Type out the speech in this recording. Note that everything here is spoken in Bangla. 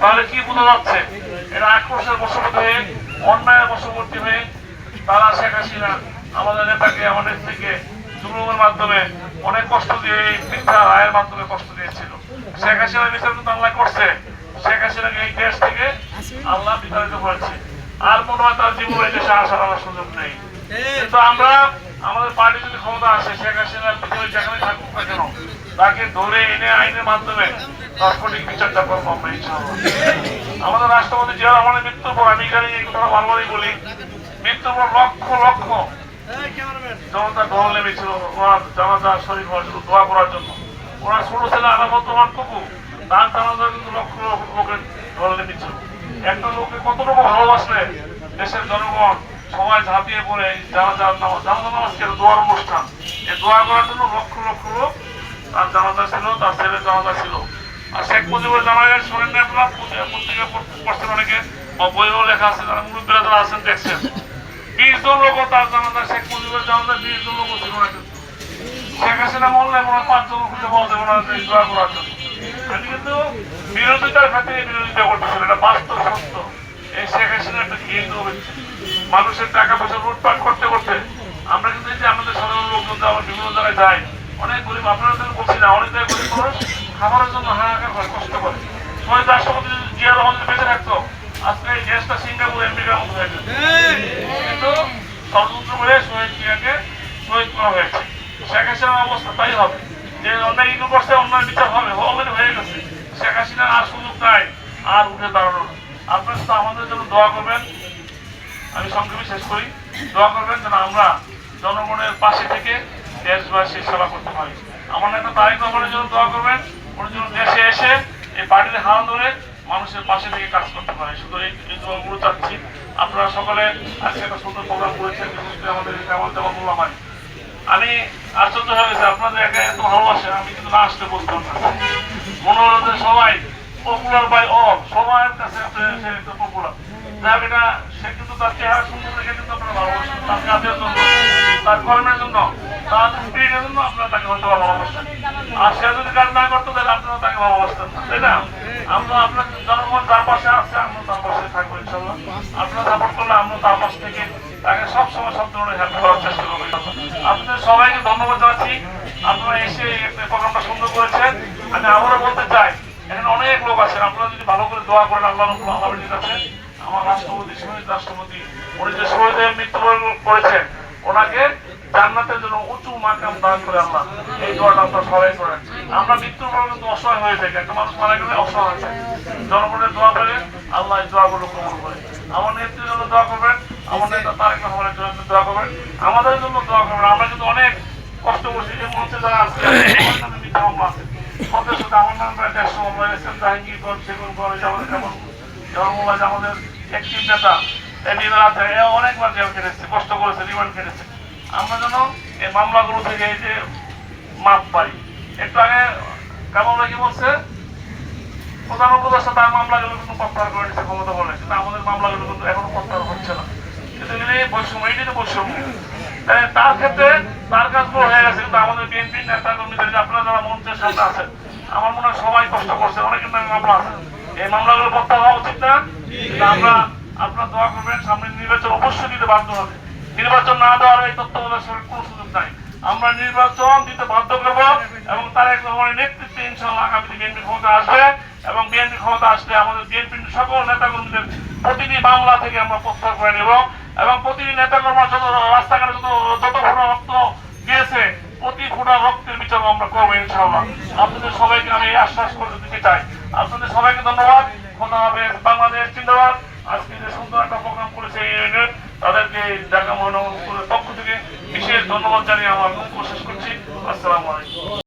তাহলে কি বোঝা যাচ্ছে? এরা আক্রোশের বশবর্তী অন্যায়ের বশবর্তী হয়ে তারা শেখ হাসিনা, আমাদের নেতাকে আমাদের থেকে জুলুমের মাধ্যমে অনেক কষ্ট দিয়ে মিথ্যা রায়ের মাধ্যমে কষ্ট দিয়েছিল। শেখ হাসিনা বিচার কিন্তু আল্লাহ করছে। শেখ হাসিনাকে এই দেশ থেকে আল্লাহ বিতাড়িত করেছে। আর মনে হয় তার জীবনে দেশে আসার সুযোগ নেই। কিন্তু আমরা আমাদের পার্টি যদি ক্ষমতা আসে, শেখ হাসিনার পৃথিবীর যেখানে থাকুক না কেন, তাকে ধরে এনে আইনের মাধ্যমে সঠিক বিচারটা করব আমরা আমাদের রাষ্ট্রপতি জিয়া রহমানের মৃত্যুর পর, আমি এখানে এই কথা বারবারই বলি, মৃত্যুর পর লক্ষ লক্ষ জনতা ঢল নেমেছিল, ওনার জানাজা শরীর দোয়া করার জন্য। ওনার ছোট ছেলে আলামত রহমান কুকু তার জানাজা কিন্তু লক্ষ লক্ষ লোকের ঢল নেমেছিল। একটা লোককে কতটুকু ভালোবাসলে দেশের জনগণ সবাই ঝাঁপিয়ে পড়ে জানাজা নামাজ জানাজা নামাজ কেন দোয়ার অনুষ্ঠান। এই দোয়া করার জন্য লক্ষ লক্ষ লোক তার জানাজা ছিল, তার ছেলের জানাজা ছিল। আর শেখ মুজিবুর জানা যায় শোনেন না আপনারা পত্রিকা পড়ছেন অনেকে। বইও লেখা আছে যারা মুরব্বীরা যারা আছেন দেখছেন। বিশ জন লোক তার জানাজা, শেখ মুজিবুর জানাজা, বিশ জন লোক ছিল না শেখ হাসিনা মরলে মনে পাঁচজন খুঁজে পাওয়া যাবে না দোয়া করার জন্য। কিন্তু বিরোধিতার খাতে বিরোধিতা করতেছিল, এটা বাস্তব সত্য। এই শেখ হাসিনা একটা ঘৃণিত ব্যক্তি মানুষের টাকা পয়সা লুটপাট করতে করতে আমরা কিন্তু এই যে আমাদের সাধারণ লোকজন আমরা বিভিন্ন জায়গায় যাই অনেক গরিব, আপনারা তো বলছি না, অনেক জায়গায় গরিব মানুষ খাবারের জন্য হাহাকার করে, কষ্ট করে। শহীদ রাষ্ট্রপতি যদি জিয়া রহমান বেঁচে থাকতো, আজকে এই দেশটা সিঙ্গাপুর, আমেরিকার মতো হয়ে কিন্তু ষড়যন্ত্র করে শহীদ জিয়াকে শহীদ করা হয়েছে। শেখ হাসিনার অবস্থা তাই হবে। যে অন্যায় ইনু করছে, অন্যায় বিচার হবে অলরেডি হয়ে গেছে। শেখ হাসিনার আর সুযোগ নাই, আর উঠে দাঁড়ানোর আপনার আমাদের জন্য দোয়া করবেন। আমি সংক্ষেপে শেষ করি। দোয়া করবেন যেন আমরা জনগণের পাশে থেকে দেশবাসীর সেবা করতে পারি। আমার নেতা তারেক রহমানের জন্য দোয়া করবেন। উনি যেন দেশে এসে এই পার্টির হাল ধরে মানুষের পাশে থেকে কাজ করতে পারে। শুধু এই দোয়াগুলো চাচ্ছি। আপনারা সকলে আজকে একটা সুন্দর প্রোগ্রাম করেছেন, বিশেষ করে আমাদের তেমন মোলামাই আমি আশ্চর্য হয়ে গেছে, আপনাদের একা এত ভালোবাসে, আমি কিন্তু না আসতে বলতাম না। মনে যে সবাই পপুলার বাই অল সবার কাছে পপুলার যাই সে কিন্তু তার চেহারা সুন্দর দেখে কিন্তু আপনারা ভালোবাসেন তার কাজের জন্য তার কর্মের জন্য, তার স্পিরিটের জন্য আপনারা তাকে হয়তো ভালোবাসেন আর সে যদি কাজ না করতো, তাহলে আপনারা তাকে ভালোবাসতেন না, তাই না? আমরা আপনার জনগণ তার পাশে আছে, আমরা তার পাশে থাকব ইনশাল্লাহ আপনারা সাপোর্ট করলে আমরা তার পাশ থেকে তাকে সবসময় সব ধরনের হেল্প করার চেষ্টা করব আপনাদের সবাইকে ধন্যবাদ জানাচ্ছি। আপনারা এসে প্রোগ্রামটা সুন্দর করেছেন। আমি আবারও বলতে চাই, এখানে অনেক লোক আছেন, আপনারা যদি ভালো করে দোয়া করেন, আল্লাহ আলামিনের কাছে। আমার রাষ্ট্রপতি শহীদ রাষ্ট্রপতি, উনি যে শহীদের মৃত্যুবরণ করেছেন, ওনাকে জান্নাতের জন্য উঁচু মাকাম দান করে আল্লাহ এই দোয়াটা আপনারা সবাই করেন। আমরা মৃত্যুর পর কিন্তু অসহায় হয়ে থাকি, একটা মানুষ মারা গেলে অসহায় আছে জনগণের দোয়া করে আল্লাহ এই দোয়াগুলো কবুল করে। আমার নেত্রীর জন্য দোয়া করবেন, আমার নেতা তারেক রহমানের জন্য দোয়া করবেন, আমাদের জন্য দোয়া করবেন। আমরা কিন্তু অনেক কষ্ট করছি, যে মঞ্চে যারা আছে আমার নামে মিথ্যা আছে সাথে আমার নাম দেড়শো মামলা এসেছেন জাহাঙ্গীর কর সেগুন করে যেমন যেমন জন্মবাজ আমাদের একটি নেতা অনেকবার জেল কেটেছে কষ্ট করেছে, রিমান্ড কেটেছে আমরা যেন এই মামলাগুলো থেকে এই যে মাপ পাই। একটু আগে কেমন কি বলছে, প্রধান উপদেষ্টা তার মামলাগুলো কিন্তু প্রত্যাহার করে নিচ্ছে ক্ষমতা বলে। কিন্তু আমাদের মামলাগুলো কিন্তু এখনও প্রত্যাহার হচ্ছে না। কিন্তু এগুলি বৈষম্য, এটি তো বৈষম্য। তার ক্ষেত্রে তার কাজগুলো হয়ে গেছে, কিন্তু আমাদের বিএনপি নেতা কর্মীদের আপনারা যারা মঞ্চের সামনে আছেন, আমার মনে হয় সবাই কষ্ট করছে, অনেকের নামে মামলা আছে। এই মামলাগুলো প্রত্যাহার হওয়া উচিত না। আমরা আপনারা দোয়া করবেন সামনে নির্বাচন অবশ্যই দিতে বাধ্য হবে। নির্বাচন না দেওয়ার এই তত্ত্বাবধায়ক সরকার কোনো সুযোগ নাই। আমরা নির্বাচন দিতে বাধ্য করব এবং তারেক রহমানের নেতৃত্বে ইনশাআল্লাহ আগামী বিএনপি ক্ষমতা আসবে এবং বিএনপি ক্ষমতা আসলে আমাদের বিএনপির সকল নেতাকর্মীদের প্রতিটি মামলা থেকে আমরা প্রত্যাহার করে নেব এবং প্রতিটি নেতাকর্মী যত রাস্তাঘাটে যত যত ফোটা রক্ত দিয়েছে প্রতি ফোটা রক্তের বিচার আমরা করব ইনশাআল্লাহ। আপনাদের সবাইকে আমি আশ্বাস করে দিতে চাই। আপনাদের সবাইকে ধন্যবাদ। খোদা বাংলাদেশ জিন্দাবাদ। আজকে যে সুন্দর একটা প্রোগ্রাম করেছে তাদেরকে ঢাকা মহানগর পক্ষ থেকে বিশেষ ধন্যবাদ জানিয়ে আমার শেষ করছি। আসসালাম আলাইকুম।